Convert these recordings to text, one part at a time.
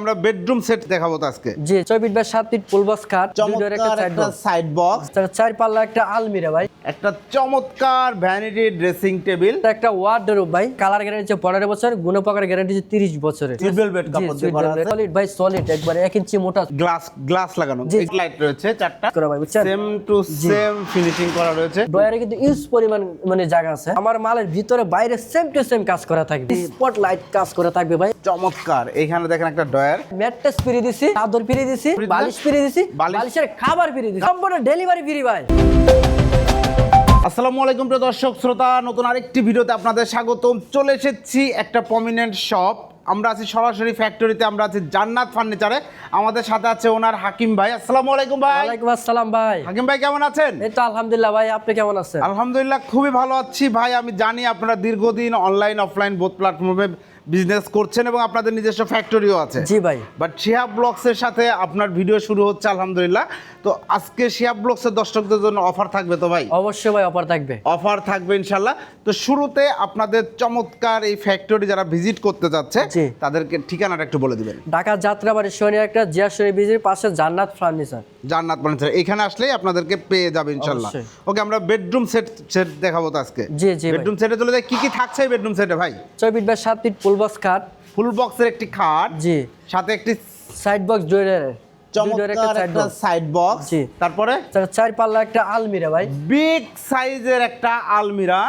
আমরা bedroom set দেখাবো তো আজকে। জি ছয় ফিট বাই সাত ফিট ফুল বক্স খাট একটা চমৎকার সাইড একটা বক্স সাইড বক্স চার পাল্লা একটা আলমিরা ভাই। একটা চমৎকার ভ্যানিটি ড্রেসিং টেবিল একটা ওয়ার্ডরোব ভাই। কালার গ্যারান্টি হচ্ছে পনেরো বছর গুণপাকার গ্যারান্টি হচ্ছে তিরিশ বছরের। ট্রিপল বেড কাপড় দিয়ে করা আছে। সলিড ভাই সলিড একবারে এক ইঞ্চি মোটা। গ্লাস গ্লাস লাগানো। লাইট রয়েছে চারটা। করা ভাই বুঝছেন? সেম টু সেম ফিনিশিং করা রয়েছে। ডয়ারে কিন্তু ইউজ পরিমাণ মানে জায়গা আছে। আমার মালের ভিতরে বাইরে সেম টু সেম কাজ করা থাকবে। স্পট লাইট কাজ করা থাকবে ভাই। চমৎকার। এখানে দেখেন একটা ডয়ার ম্যাট্রেস ফ্রি দিছি চাদর ফ্রি দিছি বালিশ ফ্রি দিছি বালিশের খাবার ফ্রি দিছি সম্পূর্ণ ডেলিভারি ফ্রি ভাই। আসসালামু আলাইকুম প্রিয় দর্শক শ্রোতা নতুন আরেকটি ভিডিওতে আপনাদের স্বাগতম। চলে এসেছি একটা প্রমিনেন্ট শপ আমরা আছি সরাসরি ফ্যাক্টরিতে আমরা আছি জান্নাত ফার্নিচারে আমাদের সাথে আছে ওনার হাকিম ভাই। আসসালামু আলাইকুম ভাই। ওয়ালাইকুম আসসালাম ভাই। হাকিম ভাই কেমন আছেন? এই তো আলহামদুলিল্লাহ ভাই আপনি কেমন আছেন? আলহামদুলিল্লাহ খুবই ভালো আছি। ভাই আমি জানি আপনারা দীর্ঘদিন অনলাইন অফলাইন বোথ প্ল্যাটফর্মে বিজনেস করছেন এবং আপনাদের নিজস্ব ফ্যাক্টরিও আছে। জি ভাই। বাট শিহাব ব্লগসের সাথে আপনার ভিডিও শুরু হচ্ছে আলহামদুলিল্লাহ। তো আজকে শিহাব ব্লগসের দর্শকদের জন্য অফার থাকবে তো ভাই? অবশ্যই ভাই অফার থাকবে। অফার থাকবে ইনশাল্লাহ। তো শুরুতে আপনাদের চমৎকার এই ফ্যাক্টরি যারা ভিজিট করতে যাচ্ছে তাদেরকে ঠিকানাটা একটু বলে দিবেন। ঢাকা যাত্রাবাড়ি শনি একটা জিয়াশরী ব্রিজের পাশে জান্নাত ফার্নিচার জান্নাত ফার্নিচার এখানে আসলেই আপনাদেরকে পেয়ে যাবে ইনশাল্লাহ। ওকে আমরা বেডরুম সেট সেট দেখাবো তো আজকে। জি জি বেডরুম সেটে চলে যাই কি কি থাকছে বেডরুম সেটে ভাই? ছয় ফিট বাই সাত ফিট ফুল বক্স খাট ফুল বক্সের একটি খাট। জি। সাথে একটি সাইড বক্স জুয়েলার চমৎকার একটা সাইড বক্স তারপরে? চার পাল্লা একটা আলমিরা ভাই। বিগ সাইজের একটা আলমিরা।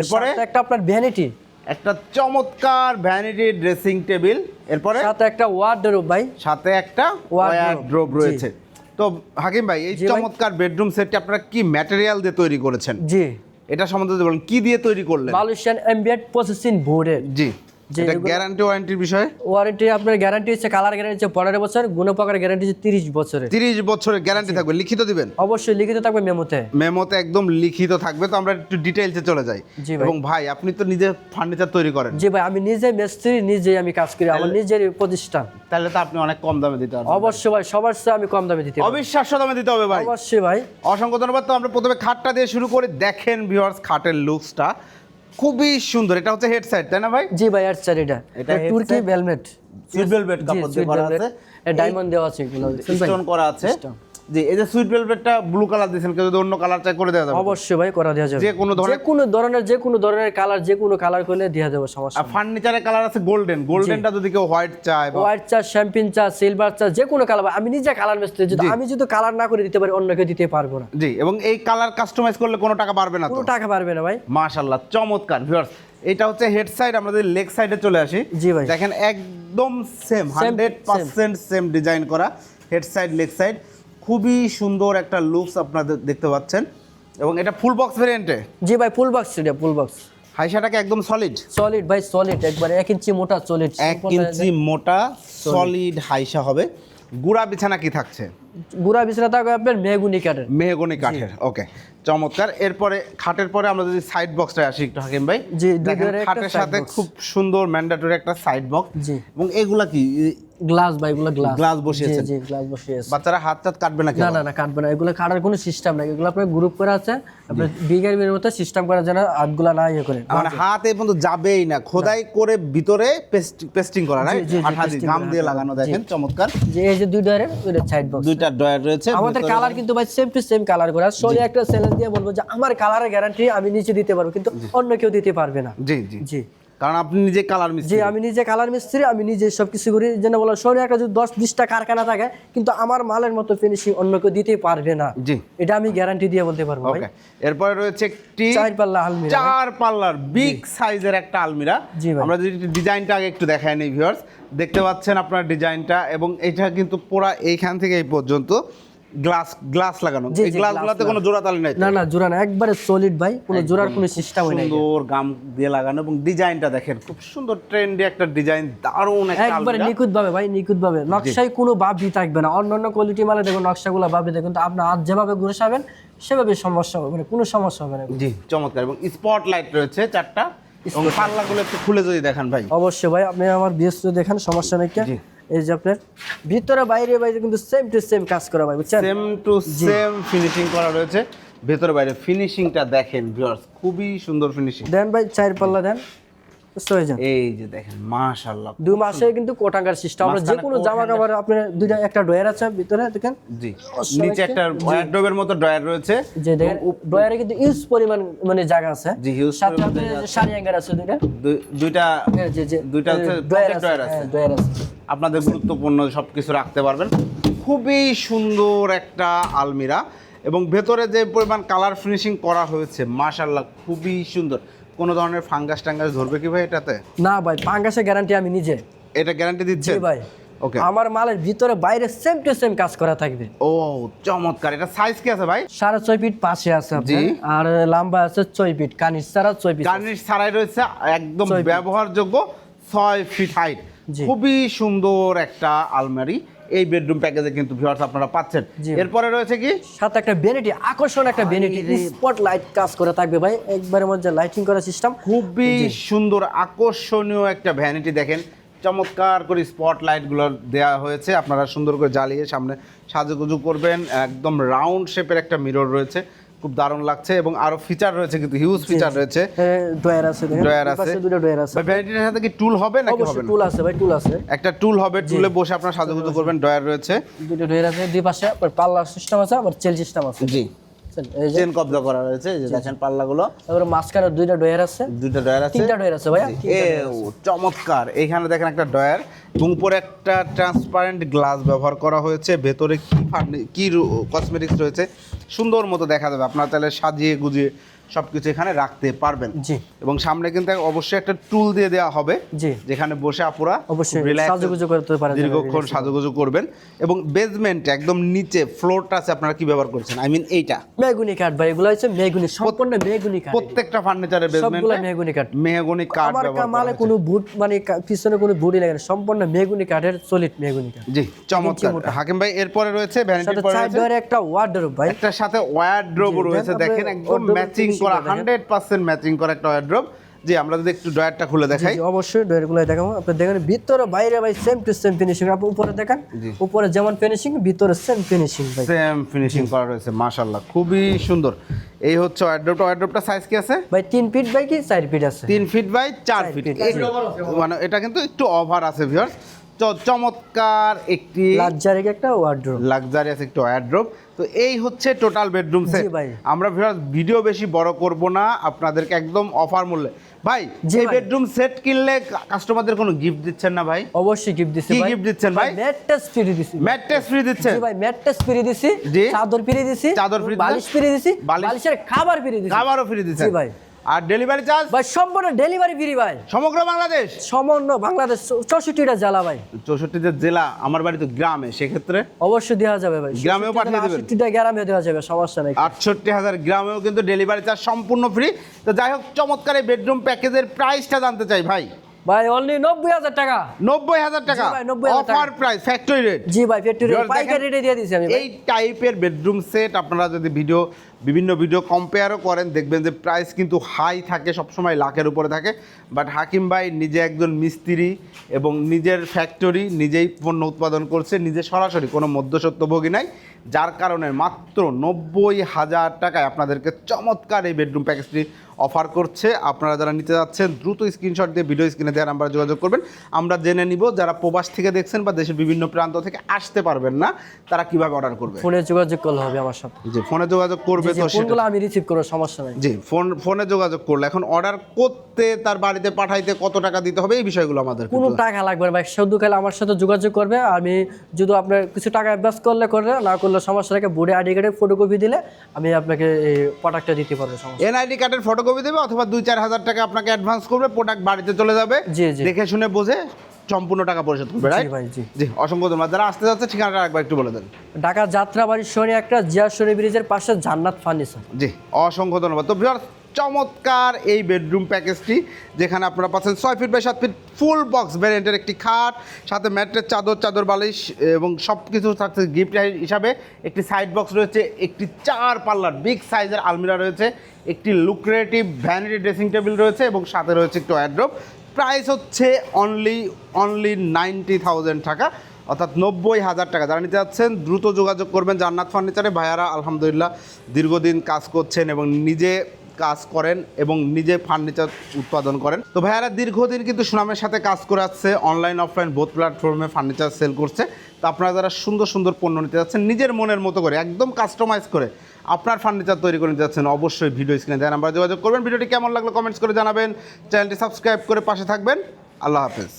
এরপরে? একটা আপনার ভ্যানিটি একটা চমৎকার ভ্যানিটি ড্রেসিং টেবিল এরপরে? সাথে একটা ওয়ার্ডরোব ভাই। সাথে একটা ওয়ারড্রোব রয়েছে। তো হাকিম ভাই এই চমৎকার বেডরুম সেটটি আপনারা কি ম্যাটেরিয়াল দিয়ে তৈরি করেছেন? জি। এটা সম্বন্ধে বলেন কি দিয়ে তৈরি করলেন? মালয়েশিয়ান প্রসেসিং বোর্ডের জি। গ্যারান্টি ওয়ারেন্টির বিষয়ে? ওয়ারেন্টি আপনার গ্যারান্টি হচ্ছে কালার গ্যারান্টি হচ্ছে পনেরো বছর গুণপাকার গ্যারান্টি হচ্ছে তিরিশ বছরের। তিরিশ বছরের গ্যারান্টি থাকবে লিখিত দিবেন? অবশ্যই লিখিত থাকবে মেমোতে। মেমোতে একদম লিখিত থাকবে তো আমরা একটু ডিটেইলসে চলে যাই। এবং ভাই আপনি তো নিজে ফার্নিচার তৈরি করেন। জি ভাই আমি নিজে মিস্ত্রি আমি কাজ করি আমার নিজের প্রতিষ্ঠান। তাহলে তো আপনি অনেক কম দামে দিতে পারবেন অবশ্যই ভাই সবার চেয়ে আমি কম দামে দিতে। অবিশ্বাস্য দামে দিতে হবে ভাই। অবশ্যই ভাই। অসংখ্য ধন্যবাদ। তো আমরা প্রথমে খাটটা দিয়ে শুরু করে। দেখেন ভিউয়ার্স খাটের লুকসটা খুবই সুন্দর। এটা হচ্ছে হেড সাইড তাই না ভাই? জি ভাই আর স্যার এটা। এটা তুর্কি? ভেলমেট সুইট ভেলভেট কাপড় দিয়ে করা আছে। ডায়মন্ড দেওয়া আছে এগুলো। স্টোন করা আছে। জি এই যে সুইট ভেলভেটটা ব্লু কালার দিয়েছেন কেউ যদি অন্য কালার চাই করে দেওয়া যাবে। অবশ্যই ভাই করা দেওয়া যাবে। যে কোনো ধরনের- যে কোনো ধরনের যে কোনো ধরনের কালার যে কোনো কালার করলে দেওয়া যাবে সমস্যা আর ফার্নিচারের কালার আছে গোল্ডেন গোল্ডেনটা যদি কেউ হোয়াইট চায় বা হোয়াইট চা শ্যাম্পিন চা সিলভার চা যে কোনো কালার আমি নিজে কালার মিস্ত্রি যদি আমি যদি কালার না করে দিতে পারি অন্যকে দিতে পারব না। জি এবং এই কালার কাস্টমাইজ করলে কোনো টাকা পারবে না তো। কোনো টাকা পারবে না ভাই। মাশাআল্লাহ চমৎকার ভিউয়ার্স এটা হচ্ছে হেড সাইড আমরা যদি লেগ সাইডে চলে আসি। জি ভাই। দেখেন একদম same hundred percent same design করা হেড সাইড লেগ সাইড খুবই সুন্দর একটা লুকস আপনাদের দেখতে পাচ্ছেন। এবং এটা ফুল বক্স ভেরিয়েন্টে জি ভাই ফুল বক্স এটা ফুল বক্স হাইসাটাকে একদম সলিড সলিড ভাই সলিড একবারে এক ইঞ্চি মোটা সলিড এক ইঞ্চি মোটা সলিড হাইসা হবে। গুড়া বিছানা কি থাকছে? গুড়া বিছনা থাকবে আপনার মেগুনি কাঠের। মেহগনি কাঠের ওকে চমৎকার। এরপরে খাটের পরে আমরা যদি সাইড বক্সটায় আসি একটু হাকিম ভাই। জি, খাটের সাথে খুব সুন্দর ম্যান্ডেটরি একটা সাইড বক্স জি। এবং এগুলা কি? গ্লাস ভাই এগুলো গ্লাস। Glass বসিয়েছেন? জি গ্লাস বসিয়েছে। বাচ্চারা হাত টাত কাটবে না না না না কাটবে না। এগুলো কাটার কোনো সিস্টেম নাই। এগুলো আপনার গ্রুপ করে আছে। আপনার বিঘের মতো সিস্টেম করার জন্য হাতগুলো না ইয়ে করে। মানে হাত এই পর্যন্ত যাবেই না। খোদাই করে ভিতরে পেস্টিং করা নাই জি, জি, আঠা দিয়ে গাম দিয়ে হ্যাঁ, লাগানো দেখেন চমৎকার। যে এই যে দুই ডয়ারে ওইটা সাইড বক্স দুইটা ডয়ার রয়েছে। আমাদের কালার কিন্তু ভাই সেম টু সেম কালার করা। সোলি একটা চ্যালেঞ্জ দিয়ে বলব যে আমার কালারের গ্যারান্টি আমি নিচে দিতে পারব কিন্তু অন্য কেউ দিতে পারবে না। জি জি। জি। কারণ আপনি নিজে কালার মিস্ত্রি। আমি নিজে কালার মিস্ত্রি আমি নিজে সব কিছু করি। যেন বলো সোনি একটা যদি দশ বিশটা কারখানা থাকে কিন্তু আমার মালের মতো ফিনিশিং অন্য কেউ দিতে পারবে না। জি। এটা আমি গ্যারান্টি দিয়ে বলতে পারব ওকে। এরপরে রয়েছে একটি চার পাল্লা আলমিরা চার পাল্লার বিগ সাইজের একটা আলমিরা। জি আমরা যদি ডিজাইনটা আগে একটু দেখাই নিই ভিউয়ার্স দেখতে পাচ্ছেন আপনার ডিজাইনটা এবং এটা কিন্তু পুরা এইখান থেকে এই পর্যন্ত। গ্লাস গ্লাস লাগানো। এই গ্লাসগুলোতে কোনো জোড়াতালি নাই না না জোড়া না একবারে সলিড ভাই কোনো জোড়ার কোনো সিস্টেম হয় না সুন্দর গাম দিয়ে লাগানো এবং ডিজাইনটা দেখেন খুব সুন্দর ট্রেন্ডি একটা ডিজাইন দারুণ একটা একবারে নিখুঁত ভাবে ভাই নিখুঁত ভাবে নকশায় কোনো বাবি থাকবে না। অন্য অন্য কোয়ালিটি মালে দেখুন নকশাগুলো বাবি দেখুন তো আপনি হাত যেভাবে ঘুরেসাবেন সেভাবে সমস্যা হবে মানে কোনো সমস্যা হবে না জি চমৎকার। এবং স্পট লাইট রয়েছে চারটা। এবং পাল্লাগুলো একটু খুলে যদি দেখান ভাই। অবশ্যই ভাই আপনি আমার বিএস দেখেন সমস্যা নেই জি। এই যে আপনার ভিতরে বাইরে বাইরে কিন্তু সেম টু সেম কাজ করা ভাই বুঝছেন? সেম টু সেম ফিনিশিং করা রয়েছে। ভেতরে বাইরে ফিনিশিংটা দেখেন ভিউয়ার্স খুবই সুন্দর ফিনিশিং দেন ভাই চার পাল্লা দেন। এই যে। দেখেন মাশাআল্লাহ দুই মাসে কিন্তু কোটাঙ্গার সিস্টেম আমরা যে কোনো জামা কাপড় আপনার দুইটা একটা ড্রয়ার আছে ভিতরে দেখেন। জি নিচে একটা ওয়ার্ডরোবের মতো ড্রয়ার রয়েছে। যে দেখেন ড্রয়ারে কিন্তু ইউজ পরিমাণ মানে জায়গা আছে। জি হিউজ সাথে শাড়ি হ্যাঙ্গার আছে দুইটা। দুইটা যে যে দুইটা হচ্ছে ড্রয়ার আছে। dryer আছে। হ্যাঁ ড্রয়ার আছে। আপনাদের গুরুত্বপূর্ণ সবকিছু রাখতে পারবেন। খুবই সুন্দর একটা আলমিরা এবং ভেতরে যে পরিমাণ কালার ফিনিশিং করা হয়েছে মাশাল্লাহ খুবই সুন্দর। কোনো ধরনের ফাঙ্গাস টাঙ্গাস ধরবে কি ভাই এটাতে? না ভাই ফাঙ্গাসের গ্যারান্টি আমি নিজে। এটা গ্যারান্টি জি দিচ্ছেন ভাই। ওকে আমার মালের ভিতরে বাইরে সেম টু সেম কাজ করা থাকবে। ও চমৎকার। এটা সাইজ কি আছে ভাই? সাড়ে ছয় ফিট পাশে আছে। জি। আর লম্বা আছে ছয় ফিট কানিস ছাড়া ছয় ফিট গার্নিশ ছাড়াই রয়েছে একদম ব্যবহারযোগ্য ছয় ফিট হাইট। খুবই সুন্দর একটা আলমারি। এই বেডরুম প্যাকেজে কিন্তু ভিউয়ার্স আপনারা পাচ্ছেন। এরপরে রয়েছে কি? সাথে একটা বেনিটি আকর্ষণ একটা বেনিটি স্পট লাইট কাজ করে থাকবে ভাই। একবারের মধ্যে লাইটিং করা সিস্টেম খুবই সুন্দর আকর্ষণীয় একটা ভ্যানিটি দেখেন। চমৎকার করে স্পট লাইটগুলো দেওয়া হয়েছে। আপনারা সুন্দর করে জ্বালিয়ে সামনে সাজুগুজু করবেন। একদম রাউন্ড শেপের একটা মিরর রয়েছে। খুব দারুণ লাগছে এবং আরও ফিচার রয়েছে কিন্তু হিউজ ফিচার রয়েছে। ড্রয়ার আছে ড্রয়ার আছে। দুটো ড্রয়ার আছে। ভ্যানিটির সাথে কি টুল হবে নাকি হবে না? টুল আছে ভাই টুল আছে। একটা টুল হবে টুলে বসে আপনারা সাজুগুজু করবেন ড্রয়ার রয়েছে। দুটো ড্রয়ার আছে দুই পাশে আবার পাল্লার সিস্টেম আছে আবার চেল সিস্টেম আছে। জি। এই যে চেন কবজা করা রয়েছে এই যে দেখেন পাল্লাগুলো তারপরে মাঝখানে দুইটা ড্রয়ার আছে। দুইটা ড্রয়ার আছে। তিনটা ড্রয়ার আছে ভাইয়া এ চমৎকার। এইখানে দেখেন একটা ডয়ার এবং উপরে একটা ট্রান্সপারেন্ট গ্লাস ব্যবহার করা হয়েছে। ভেতরে কি কি কসমেটিক্স রয়েছে। সুন্দর মতো দেখা যাবে। আপনার তাহলে সাজিয়ে গুজিয়ে সবকিছু এখানে রাখতে পারবেন। জি। এবং সামনে কিন্তু অবশ্যই একটা টুল দিয়ে দেওয়া হবে জি। যেখানে বসে আপুরা অবশ্যই সাজুগুজু করতে পারে দীর্ঘক্ষণ সাজুগুজু করবেন। এবং বেসমেন্ট একদম নিচে ফ্লোরটা আছে আপনারা কি ব্যবহার করছেন? আই মিন এইটা। মেগুনি কাঠ ভাই এগুলো হচ্ছে মেগুনি সম্পূর্ণ মেগুনি কাঠ। প্রত্যেকটা ফার্নিচারের সবগুলো বেসমেন্টে মেগুনি কাঠ। মেহগনি কাঠ ব্যবহার হয়েছে। কোনো বুট মানে পিছনে কোনো বুটই লাগে না সম্পূর্ণ মেগুনি কাঠের সলিড মেগুনি কাঠ। জি চমৎকার। হাকিম ভাই এরপরে রয়েছে ভ্যানিটির সাথে পরে একটা ওয়ার্ডরোব ভাই। একটার সাথে ওয়ারড্রোব রয়েছে দেখেন একদম ম্যাচিং করা। হান্ড্রেড পার্সেন্ট ম্যাচিং করা একটা ওয়ারড্রোব জি আমরা যদি একটু ডয়ারটা খুলে দেখাই। অবশ্যই দেখাবো। আপনি দেখেন ভিতরে বাইরে ভাই সেম টু সেম ফিনিশিং আপনি উপরে দেখেন উপরে যেমন ফিনিশিং ভিতরে সেম ফিনিশিং ভাই। সেম ফিনিশিং করা রয়েছে মাশাল্লাহ খুবই সুন্দর। এই হচ্ছে ওয়ারড্রোবটা ওয়ারড্রোবটা সাইজ কি আছে? ভাই তিন ফিট বাই কি চার ফিট আছে? তিন ফিট বাই চার চার ফিট মানে এটা কিন্তু একটু ওভার আছে ভিউয়ার্স চমৎকার একটি লাক্সারি একটা ওয়ার্ডরোব লাক্সারিয়াস একটু ওয়ারড্রোব তো এই হচ্ছে টোটাল বেডরুম সেট। আমরা ভিউয়ার্স ভিডিও বেশি বড় করব না আপনাদেরকে একদম অফার মূল্যে। ভাই যে বেডরুম সেট কিনলে কাস্টমারদের কোনো গিফট দিচ্ছেন না ভাই? অবশ্যই গিফট দিচ্ছি কি গিফট দিচ্ছেন ভাই? ম্যাট্রেস ফ্রি দিছি। ম্যাট্রেস ফ্রি দিচ্ছেন? জি ভাই ম্যাট্রেস ফ্রি দিছি। চাদর ফ্রি দিছি। চাদর ফ্রি বালিশ ফ্রি দিছি। বালিশের খাবার ফ্রি দিছি। খাবারও ফ্রি দিচ্ছেন। জি ভাই। আর ডেলিভারি চার্জ ভাই সম্পূর্ণ ডেলিভারি ফ্রি ভাই। সমগ্র বাংলাদেশ? সমগ্র বাংলাদেশ চৌষট্টিটা জেলা ভাই। চৌষট্টিতে জেলা আমার বাড়ি তো গ্রামে সেক্ষেত্রে? অবশ্যই দেওয়া যাবে ভাই। গ্রামেও পাঠিয়ে দেবেন? আটষট্টিটা গ্রামে দেওয়া যাবে সমস্যা নেই। আটষট্টি হাজার গ্রামেও কিন্তু ডেলিভারি চার্জ সম্পূর্ণ ফ্রি তো যাই হোক চমৎকার এই বেডরুম প্যাকেজের প্রাইসটা জানতে চাই ভাই। ভাই অনলি নব্বই হাজার টাকা। নব্বই হাজার টাকা? ভাই, 90,000 টাকা। অফার প্রাইস ফ্যাক্টরি রেট জি ভাই ফ্যাক্টরি রেট পাইকারি রেটে দিয়ে দিছি আমি এই টাইপের বেডরুম সেট আপনারা যদি ভিডিও বিভিন্ন ভিডিও কম্পেয়ারও করেন দেখবেন যে প্রাইস কিন্তু হাই থাকে সবসময় লাখের উপরে থাকে। বাট হাকিম ভাই নিজে একজন মিস্ত্রি এবং নিজের ফ্যাক্টরি নিজেই পণ্য উৎপাদন করছে নিজে সরাসরি কোনো মধ্যসত্ত্বভোগী নাই যার কারণে মাত্র নব্বই হাজার টাকায় আপনাদেরকে চমৎকার এই বেডরুম প্যাকেজটি অফার করছে। আপনারা যারা নিতে যাচ্ছেন দ্রুত স্ক্রিনশট দিয়ে ভিডিও স্ক্রিনে দেওয়ার নাম্বারে যোগাযোগ করবেন। আমরা জেনে নিব যারা প্রবাস থেকে দেখছেন বা দেশের বিভিন্ন প্রান্ত থেকে আসতে পারবেন না তারা কীভাবে অর্ডার করবে। ফোনে যোগাযোগ করলে হবে আমার সাথে জি ফোনে যোগাযোগ করবে জি, ফোনগুলো আমি রিসিভ করব সমস্যা নাই। জি ফোন ফোনে যোগাযোগ করলে। এখন অর্ডার করতে তার বাড়িতে পাঠাইতে কত টাকা দিতে হবে এই বিষয়গুলো আমাদের কোনো টাকা লাগবে না ভাই। শুধু খালি আমার সাথে যোগাযোগ করবে আমি যদি আপনার কিছু টাকা অ্যাডভান্স করলে করলে না করলে সমস্যা রেখে বোর্ডে আইডি কার্ডের ফটোকপি দিলে আমি আপনাকে এই প্রোডাক্টটা দিতে পারব সমস্যা এনআইডি কার্ডের ফটোকপি দেবে অথবা দুই চার হাজার টাকা আপনাকে অ্যাডভান্স করবে প্রোডাক্ট বাড়িতে চলে যাবে। জি, জি। দেখে শুনে বুঝে। সম্পূর্ণ টাকা পরিশোধ করবে রাইট ভাই জি। জি অসংখ্য ধন্যবাদ। যারা আসতে যাচ্ছে ঠিকানাটা একবার একটু বলে দেন। ঢাকা যাত্রাবাড়ি শনি একটা জিয়াশরী ব্রিজের পাশে জান্নাত ফার্নিচার। জি অসংখ্য ধন্যবাদ। তো ভিউয়ার্স চমৎকার এই বেডরুম প্যাকেজটি যেখানে আপনারা পাচ্ছেন ছয় ফিট বাই সাত ফিট ফুল বক্স ভ্যারিয়েন্টের একটি খাট সাথে ম্যাট্রেস চাদর চাদর বালিশ এবং সব কিছু থাকছে গিফট হিসাবে। একটি সাইড বক্স রয়েছে একটি চার পাল্লার বিগ সাইজের আলমিরা রয়েছে একটি লুক্রেটিভ ভ্যানিটি ড্রেসিং টেবিল রয়েছে এবং সাথে রয়েছে একটু অ্যাড্রপ প্রাইস হচ্ছে অনলি অনলি নাইনটি থাউজেন্ড টাকা, অর্থাৎ নব্বই হাজার টাকা। যারা নিতে যাচ্ছেন, দ্রুত যোগাযোগ করবেন জান্নাত ফার্নিচারে। ভাইয়ারা, আলহামদুলিল্লাহ, দীর্ঘদিন কাজ করছেন এবং নিজে কাজ করেন এবং নিজে ফার্নিচার উৎপাদন করেন। তো ভাইয়ারা, দীর্ঘদিন কিন্তু সুনামের সাথে কাজ করে আসছে অনলাইন অফলাইন বোথ প্ল্যাটফর্মে ফার্নিচার সেল করছে। তো আপনারা যারা সুন্দর সুন্দর পণ্য নিতে যাচ্ছেন, নিজের মনের মতো করে, একদম কাস্টমাইজ করে আপনার ফার্নিচার তৈরি করে যাচ্ছেন, অবশ্যই ভিডিও স্ক্রিনে দেওয়া নাম্বার যোগাযোগ করবেন ভিডিওটি কেমন লাগল কমেন্টস করে জানাবেন। চ্যানেলটি সাবস্ক্রাইব করে পাশে থাকবেন। আল্লাহ হাফেজ।